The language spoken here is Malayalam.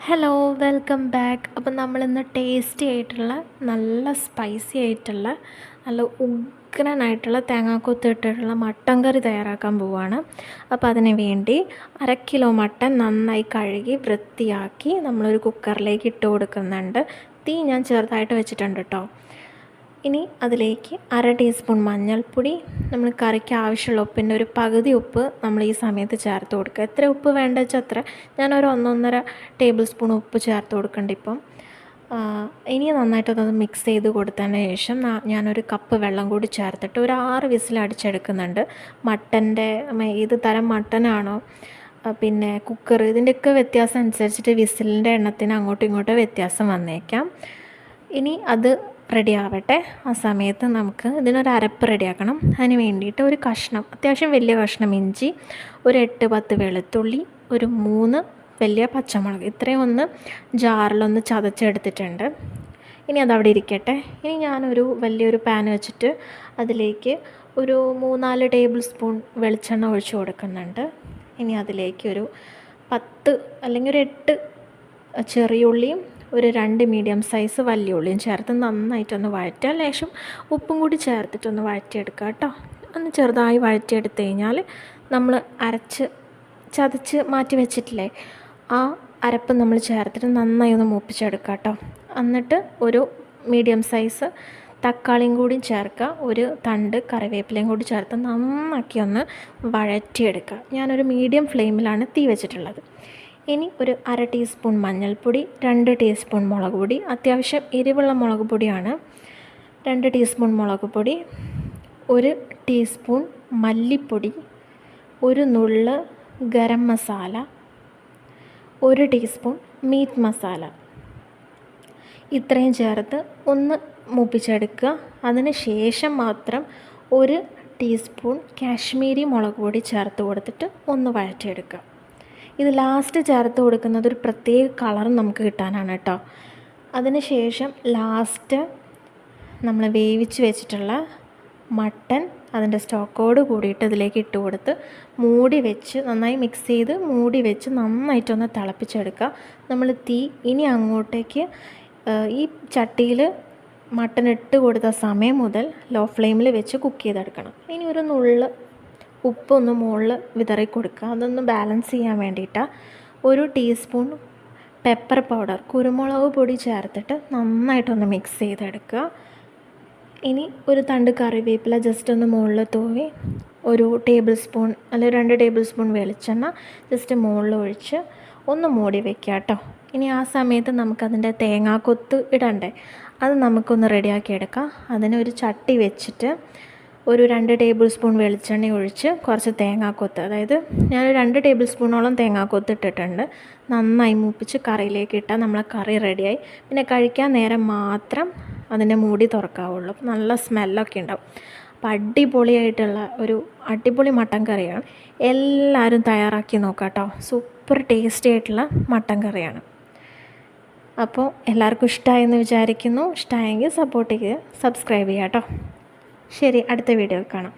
ഹലോ വെൽക്കം ബാക്ക് അപ്പം നമ്മളിന്ന് ടേസ്റ്റി ആയിട്ടുള്ള നല്ല സ്പൈസി ആയിട്ടുള്ള നല്ല ഉഗ്രനായിട്ടുള്ള തേങ്ങാക്കൊത്ത് ഇട്ടിട്ടുള്ള മട്ടൻ കറി തയ്യാറാക്കാൻ പോവുകയാണ് അപ്പോൾ അതിന് വേണ്ടി അര കിലോ മട്ടൻ നന്നായി കഴുകി വൃത്തിയാക്കി നമ്മളൊരു കുക്കറിലേക്ക് ഇട്ട് കൊടുക്കുന്നുണ്ട്. തീ ഞാൻ ചെറുതായിട്ട് വെച്ചിട്ടുണ്ട് കേട്ടോ ഇനി അതിലേക്ക് അര ടീസ്പൂൺ മഞ്ഞൾപ്പൊടി നമ്മൾ കറിക്ക് ആവശ്യമുള്ള ഉപ്പിന്റെ ഒരു പകുതി ഉപ്പ് നമ്മൾ ഈ സമയത്ത് ചേർത്ത് കൊടുക്കുക. എത്ര ഉപ്പ് വേണ്ട വെച്ചാൽ അത്ര. ഞാനൊരു ഒന്നൊന്നര ടേബിൾ സ്പൂൺ ഉപ്പ് ചേർത്ത് കൊടുക്കേണ്ട ഇപ്പം. ഇനി നന്നായിട്ടൊന്നത് മിക്സ് ചെയ്ത് കൊടുത്തതിന് ശേഷം ഞാനൊരു കപ്പ് വെള്ളം കൂടി ചേർത്തിട്ട് ഒരു ആറ് വിസിൽ അടിച്ചെടുക്കുന്നുണ്ട്. മട്ടന്റെ ഏത് തരം മട്ടനാണോ പിന്നെ കുക്കർ ഇതിന്റെയൊക്കെ വ്യത്യാസം അനുസരിച്ചിട്ട് വിസിലിന്റെ എണ്ണത്തിന് അങ്ങോട്ടും ഇങ്ങോട്ടും വ്യത്യാസം വന്നേക്കാം. ഇനി അത് റെഡി ആവട്ടെ ആ സമയത്ത് നമുക്ക് ഇതിനൊരു അരപ്പ് റെഡിയാക്കണം. അതിന് വേണ്ടിയിട്ട് ഒരു കഷ്ണം അത്യാവശ്യം വലിയ കഷ്ണം ഇഞ്ചി ഒരു എട്ട് പത്ത് വെളുത്തുള്ളി ഒരു മൂന്ന് വലിയ പച്ചമുളക് ഇത്രയും ഒന്ന് ജാറിലൊന്ന് ചതച്ചെടുത്തിട്ടുണ്ട്. ഇനി അതവിടെ ഇരിക്കട്ടെ. ഇനി ഞാനൊരു വലിയൊരു പാൻ വെച്ചിട്ട് അതിലേക്ക് ഒരു മൂന്നാൽ ടേബിൾ സ്പൂൺ വെളിച്ചെണ്ണ ഒഴിച്ചു കൊടുക്കുന്നുണ്ട്. ഇനി അതിലേക്ക് ഒരു പത്ത് അല്ലെങ്കിൽ ഒരു എട്ട് ചെറിയുള്ളിയും ഒരു രണ്ട് മീഡിയം സൈസ് വലിയ ചേർത്ത് നന്നായിട്ടൊന്ന് വഴറ്റുക ലേശം ഉപ്പും കൂടി ചേർത്തിട്ടൊന്ന് വഴറ്റിയെടുക്കുക കേട്ടോ ഒന്ന് ചെറുതായി വഴറ്റിയെടുത്ത് കഴിഞ്ഞാൽ നമ്മൾ അരച്ച് ചതച്ച് മാറ്റി വെച്ചിട്ടില്ലേ ആ അരപ്പ് നമ്മൾ ചേർത്തിട്ട് നന്നായി ഒന്ന് മൂപ്പിച്ചെടുക്കുക കേട്ടോ എന്നിട്ട് ഒരു മീഡിയം സൈസ് തക്കാളിയും കൂടി ചേർക്കുക ഒരു തണ്ട് കറിവേപ്പിലയും കൂടി ചേർത്ത് നന്നാക്കി ഒന്ന് വഴറ്റിയെടുക്കുക ഞാനൊരു മീഡിയം ഫ്ലെയിമിലാണ് തീ വെച്ചിട്ടുള്ളത്. ഇനി ഒരു അര ടീസ്പൂൺ മഞ്ഞൾപ്പൊടി രണ്ട് ടീസ്പൂൺ മുളക് പൊടി അത്യാവശ്യം എരിവുള്ള മുളക് പൊടിയാണ്. രണ്ട് ടീസ്പൂൺ മുളക് പൊടി ഒരു ടീസ്പൂൺ മല്ലിപ്പൊടി ഒരു നുള്ള് ഗരം മസാല ഒരു ടീസ്പൂൺ മീറ്റ് മസാല. ഇത്രയും ചേർത്ത് ഒന്ന് മൂപ്പിച്ചെടുക്കുക. അതിന് ശേഷം മാത്രം ഒരു ടീസ്പൂൺ കാശ്മീരി മുളക് പൊടി ചേർത്ത് കൊടുത്തിട്ട് ഒന്ന് വഴറ്റിയെടുക്കുക. ഇത് ലാസ്റ്റ് ചേർത്ത് കൊടുക്കുന്നത് ഒരു പ്രത്യേക കളർ നമുക്ക് കിട്ടാനാണ് കേട്ടോ അതിന് ശേഷം ലാസ്റ്റ് നമ്മൾ വേവിച്ച് വെച്ചിട്ടുള്ള മട്ടൺ അതിന്റെ സ്റ്റോക്കോട് കൂടിയിട്ട് ഇതിലേക്ക് ഇട്ട് കൊടുത്ത് മൂടി വെച്ച് നന്നായി മിക്സ് ചെയ്ത് മൂടി വെച്ച് നന്നായിട്ടൊന്ന് തിളപ്പിച്ചെടുക്കുക. നമ്മൾ തീ ഇനി അങ്ങോട്ടേക്ക് ഈ ചട്ടിയിൽ മട്ടൺ ഇട്ട് കൊടുത്ത സമയം മുതൽ ലോ ഫ്ലെയിമിൽ വെച്ച് കുക്ക് ചെയ്തെടുക്കണം. ഇനി ഒരു നുള്ള് ഉപ്പൊന്ന് മുകളിൽ വിതറി കൊടുക്കുക. അതൊന്ന് ബാലൻസ് ചെയ്യാൻ വേണ്ടിയിട്ടാണ് ഒരു ടീസ്പൂൺ പെപ്പർ പൗഡർ കുരുമുളക് പൊടി ചേർത്തിട്ട് നന്നായിട്ടൊന്ന് മിക്സ് ചെയ്തെടുക്കുക. ഇനി ഒരു തണ്ട് കറിവേപ്പില ജസ്റ്റ് ഒന്ന് മുകളിൽ തൂവി ഒരു ടേബിൾ സ്പൂൺ അല്ലെങ്കിൽ രണ്ട് ടേബിൾ സ്പൂൺ വെളിച്ചെണ്ണ ജസ്റ്റ് മുകളിൽ ഒഴിച്ച് ഒന്ന് മൂടി വെക്കുക കേട്ടോ ഇനി ആ സമയത്ത് നമുക്കതിന്റെ തേങ്ങാക്കൊത്ത് ഇടണ്ടേ? അത് നമുക്കൊന്ന് റെഡിയാക്കി എടുക്കാം. അതിനൊരു ചട്ടി വെച്ചിട്ട് ഒരു രണ്ട് ടേബിൾ സ്പൂൺ വെളിച്ചെണ്ണ ഒഴിച്ച് കുറച്ച് തേങ്ങാക്കൊത്ത് അതായത് ഞാൻ രണ്ട് ടേബിൾ സ്പൂണോളം തേങ്ങാക്കൊത്ത് ഇട്ടിട്ടുണ്ട്. നന്നായി മൂപ്പിച്ച് കറിയിലേക്ക് ഇട്ടാൽ നമ്മളെ കറി റെഡിയായി. പിന്നെ കഴിക്കാൻ നേരം മാത്രം അതിന്റെ മൂടി തുറക്കാവുള്ളൂ. നല്ല സ്മെല്ലൊക്കെ ഉണ്ടാവും. അപ്പോൾ അടിപൊളിയായിട്ടുള്ള ഒരു അടിപൊളി മട്ടൻ കറിയാണ്. എല്ലാവരും തയ്യാറാക്കി നോക്കാം കേട്ടോ. സൂപ്പർ ടേസ്റ്റി ആയിട്ടുള്ള മട്ടൻ കറിയാണ്. അപ്പോൾ എല്ലാവർക്കും ഇഷ്ടമായെന്ന് വിചാരിക്കുന്നു. ഇഷ്ടമായെങ്കിൽ സപ്പോർട്ട് ചെയ്യുക സബ്സ്ക്രൈബ് ചെയ്യാം കേട്ടോ. ശരി അടുത്ത വീഡിയോ കാണാം.